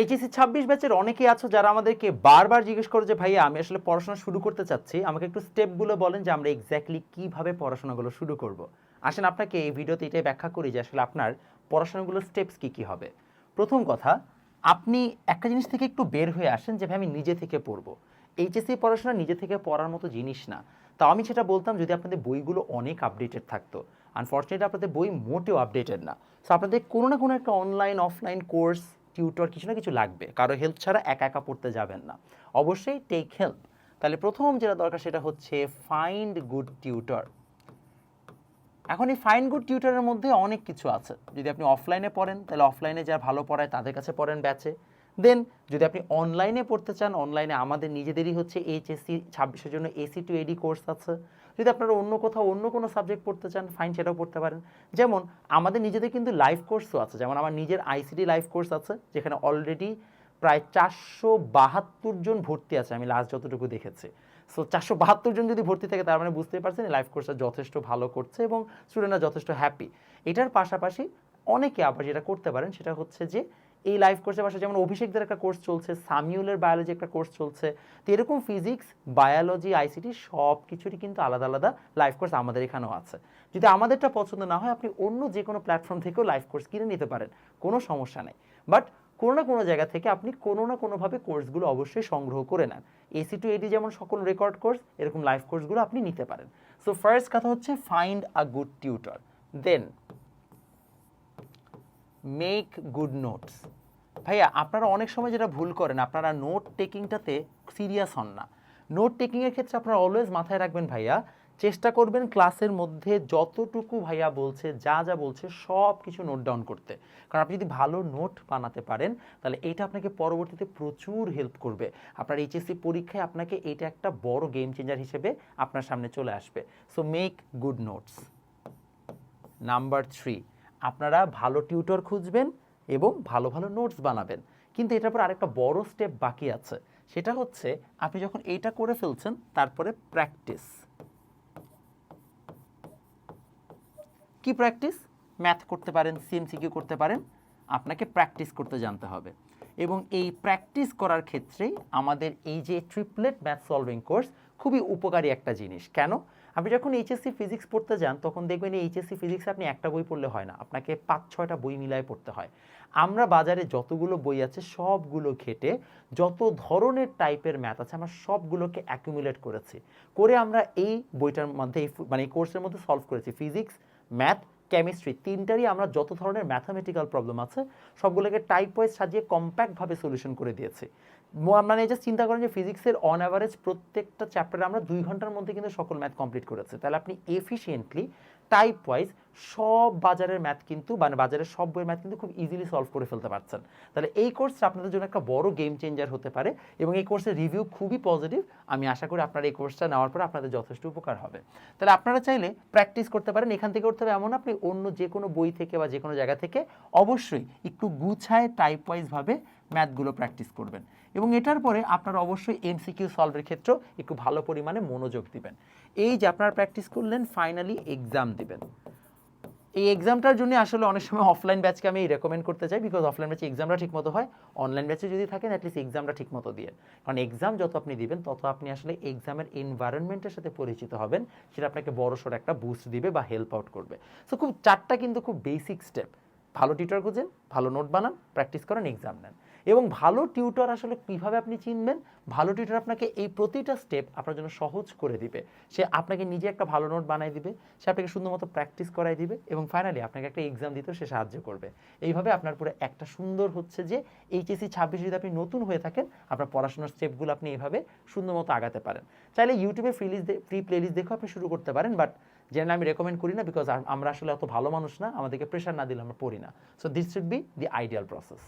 HSC ছাব্বিশ ব্যাচের অনেকেই আছো যারা আমাদেরকে বারবার জিজ্ঞেস করে যে, ভাইয়া, আমি আসলে পড়াশোনা শুরু করতে চাচ্ছি। আমাকে একটু স্টেপগুলো বলেন যে, আমরা এক্স্যাক্টলি কীভাবে পড়াশোনাগুলো শুরু করব? আসেন আপনাকে এই ভিডিওতে এটাই ব্যাখ্যা করি যে, আসলে আপনার পড়াশোনাগুলোর স্টেপস কি কি হবে। প্রথম কথা, আপনি একটা জিনিস থেকে একটু বের হয়ে আসেন যে, ভাই, আমি নিজে থেকে পড়ব। এইচএসসি পড়াশোনা নিজে থেকে পড়ার মতো জিনিস না। তো আমি সেটা বলতাম যদি আপনাদের বইগুলো অনেক আপডেটেড থাকতো। আনফর্চুনেটলি আপনাদের বই মোটেও আপডেটেড না। সো আপনাদের কোনো না কোনো একটা অনলাইন অফলাইন কোর্স টিউটর কিছু না কিছু লাগবে। কারও হেল্প ছাড়া একা একা পড়তে যাবেন না। অবশ্যই টেক হেল্প তাহলে প্রথম যেটা দরকার সেটা হচ্ছে ফাইন্ড গুড টিউটর এখন এই ফাইন গুড টিউটরের মধ্যে অনেক কিছু আছে। যদি আপনি অফলাইনে পড়েন, তাহলে অফলাইনে যারা ভালো পড়ায় তাদের কাছে পড়েন ব্যাচে দেন যদি আপনি অনলাইনে পড়তে চান অনলাইনে আমাদের নিজেদেরই হচ্ছে এইচএসসি ছাব্বিশের জন্য এসি টু এডি কোর্স আছে। যদি আপনারা অন্য কোথাও অন্য কোনো সাবজেক্ট পড়তে চান ফাইন সেটাও পড়তে পারেন। যেমন আমাদের নিজেদের কিন্তু লাইভ কোর্সও আছে। যেমন আমার নিজের আইসিডি লাইভ কোর্স আছে, যেখানে অলরেডি প্রায় চারশো বাহাত্তর জন ভর্তি আছে, আমি লাস্ট যতটুকু দেখেছি। সো চারশো বাহাত্তর জন যদি ভর্তি থাকে, তার মানে বুঝতেই পারছেন লাইফ কোর্সটা যথেষ্ট ভালো করছে এবং স্টুডেন্টরা যথেষ্ট হ্যাপি এটার পাশাপাশি অনেকে আবার যেটা করতে পারেন, সেটা হচ্ছে যে এই লাইভ কোর্সের পাশে যেমন অভিষেকদের একটা কোর্স চলছে, সামিউলের বায়োলজি একটা কোর্স চলছে, তো এরকম ফিজিক্স বায়োলজি আইসিটি সব কিছুরই কিন্তু আলাদা আলাদা লাইভ কোর্স আমাদের এখানেও আছে। যদি আমাদেরটা পছন্দ না হয়, আপনি অন্য যে কোনো প্ল্যাটফর্ম থেকেও লাইভ কোর্স কিনে নিতে পারেন, কোনো সমস্যা নেই। বাট কোনো না কোনো জায়গা থেকে আপনি কোনো না কোনোভাবে কোর্সগুলো অবশ্যই সংগ্রহ করে নেন। এসি টু এডি যেমন সকল রেকর্ড কোর্স এরকম লাইভ কোর্সগুলো আপনি নিতে পারেন। সো ফার্স্ট কথা হচ্ছে find a good tutor then make good notes ভাইয়া, আপনারা অনেক সময় যেটা ভুল করেন, আপনারা নোট টেকিংটাতে সিরিয়াস হন না। নোট টেকিংয়ের ক্ষেত্রে আপনারা অলওয়েজ মাথায় রাখবেন ভাইয়া, চেষ্টা করবেন ক্লাসের মধ্যে যতটুকু ভাইয়া বলছে, যা যা বলছে সব কিছু নোট ডাউন করতে। কারণ আপনি যদি ভালো নোট বানাতে পারেন, তাহলে এটা আপনাকে পরবর্তীতে প্রচুর হেল্প করবে। আপনার এইচএসসি পরীক্ষায় আপনাকে এটা একটা বড় গেম চেঞ্জার হিসেবে আপনার সামনে চলে আসবে। So make good notes number three আপনারা ভালো টিউটর খুঁজবেন এবং ভালো ভালো নোটস বানাবেন। কিন্তু এটার পর আরেকটা বড় স্টেপ বাকি আছে। সেটা হচ্ছে আপনি যখন এইটা করে ফেলছেন, তারপরে প্র্যাকটিস। কি প্র্যাকটিস? ম্যাথ করতে পারেন, সিএমসিকিউ করতে পারেন, আপনাকে প্র্যাকটিস করতে জানতে হবে। এবং এই প্র্যাকটিস করার ক্ষেত্রেই আমাদের এই যে ট্রিপলেট ম্যাথ সলভিং কোর্স খুবই উপকারী একটা জিনিস। কেন? আপনি যখন এইচএসসি ফিজিক্স পড়তে যান, তখন দেখবেন এই এইচএসসি ফিজিক্সে আপনি একটা বই পড়লে হয় না। আপনাকে পাঁচ, ছয়টা বই মিলায় পড়তে হয়। আমরা বাজারে যতগুলো বই আছে, সবগুলো ঘেটে যত ধরনের টাইপের ম্যাথ আছে, আমরা সবগুলোকে অ্যাকুমুলেট করেছি। করে আমরা এই বইটার মধ্যে মানে এই কোর্সের মধ্যে সলভ করেছি। ফিজিক্স ম্যাথ কেমিস্ট্রি তিনটারই আমরা যত ধরনের ম্যাথামেটিক্যাল প্রবলেম আছে, সবগুলোকে টাইপ ওয়াইজ সাজিয়ে কম্প্যাক্টভাবে সলিউশন করে দিয়েছি। মানে যে চিন্তা করেন যে ফিজিক্সের অন অ্যাভারেজ প্রত্যেকটা চ্যাপ্টারে আমরা দুই ঘণ্টার মধ্যে কিন্তু সকল ম্যাথ কমপ্লিট করেছি। তাহলে আপনি এফিসিয়েন্টলি টাইপ ওয়াইজ সব বাজারের ম্যাথ কিন্তু মানে বাজারের সব বইয়ের ম্যাথ কিন্তু খুব ইজিলি সলভ করে ফেলতে পারছেন। তাহলে এই কোর্সটা আপনাদের জন্য একটা বড় গেম চেঞ্জার হতে পারে এবং এই কোর্সের রিভিউ খুবই পজিটিভ আমি আশা করি আপনার এই কোর্সটা নেওয়ার পর আপনাদের যথেষ্ট উপকার হবে। তাহলে আপনারা চাইলে প্র্যাকটিস করতে পারেন। এখান থেকে করতে হবে এমন আপনি অন্য যে কোনো বই থেকে বা যে কোনো জায়গা থেকে অবশ্যই একটু গুছায় টাইপ ওয়াইজভাবে ম্যাথগুলো প্র্যাকটিস করবেন। এবং এটার পরে আপনারা অবশ্যই এমসিকিউ সলভের ক্ষেত্রেও একটু ভালো পরিমাণে মনোযোগ দিবেন। এই যে আপনারা প্র্যাকটিস করলেন ফাইনালি এক্সাম দিবেন। এই এক্সামটার জন্য আসলে অনেক সময় অফলাইন ব্যাচকে আমি রেকমেন্ড করতে চাই বিকজ অফলাইন ব্যাচে এক্সামটা ঠিকমতো হয়। অনলাইন ব্যাচে যদি থাকেন অ্যাটলিস্ট এক্সামটা ঠিকমতো দিয়ে। কারণ এক্সাম যত আপনি দিবেন, তত আপনি আসলে এক্সামের এনভায়রনমেন্টের সাথে পরিচিত হবেন, সেটা আপনাকে বড় সড়ো একটা বুস্ট দিবে বা হেল্প আউট করবে। সো খুব চারটা কিন্তু খুব বেসিক স্টেপ ভালো টিউটর খুঁজেন, ভালো নোট বানান প্র্যাকটিস করেন এক্সাম নেন। এবং ভালো টিউটর আসলে কীভাবে আপনি চিনবেন? ভালো টিউটর আপনাকে এই প্রতিটা স্টেপ আপনার জন্য সহজ করে দিবে। সে আপনাকে নিজে একটা ভালো নোট বানাই দিবে, সে আপনাকে সুন্দর মতো প্র্যাকটিস করাই দিবে এবং ফাইনালি আপনাকে একটা এক্সাম দিতেও সে সাহায্য করবে। এইভাবে আপনার পুরো একটা সুন্দর হচ্ছে যে এইচএসসি ছাব্বিশ যদি আপনি নতুন হয়ে থাকেন, আপনার পড়াশোনার স্টেপগুলো আপনি এইভাবে সুন্দর মতো আগাতে পারেন। চাইলে ইউটিউবে ফ্রি লিস্ট ফ্রি প্লেলিস্ট দেখেও আপনি শুরু করতে পারেন বাট যেটা আমি রেকমেন্ড করি না বিকজ আমরা আসলে অত ভালো মানুষ না, আমাদেরকে প্রেশার না দিলে আমরা পড়ি না। So this should be the ideal process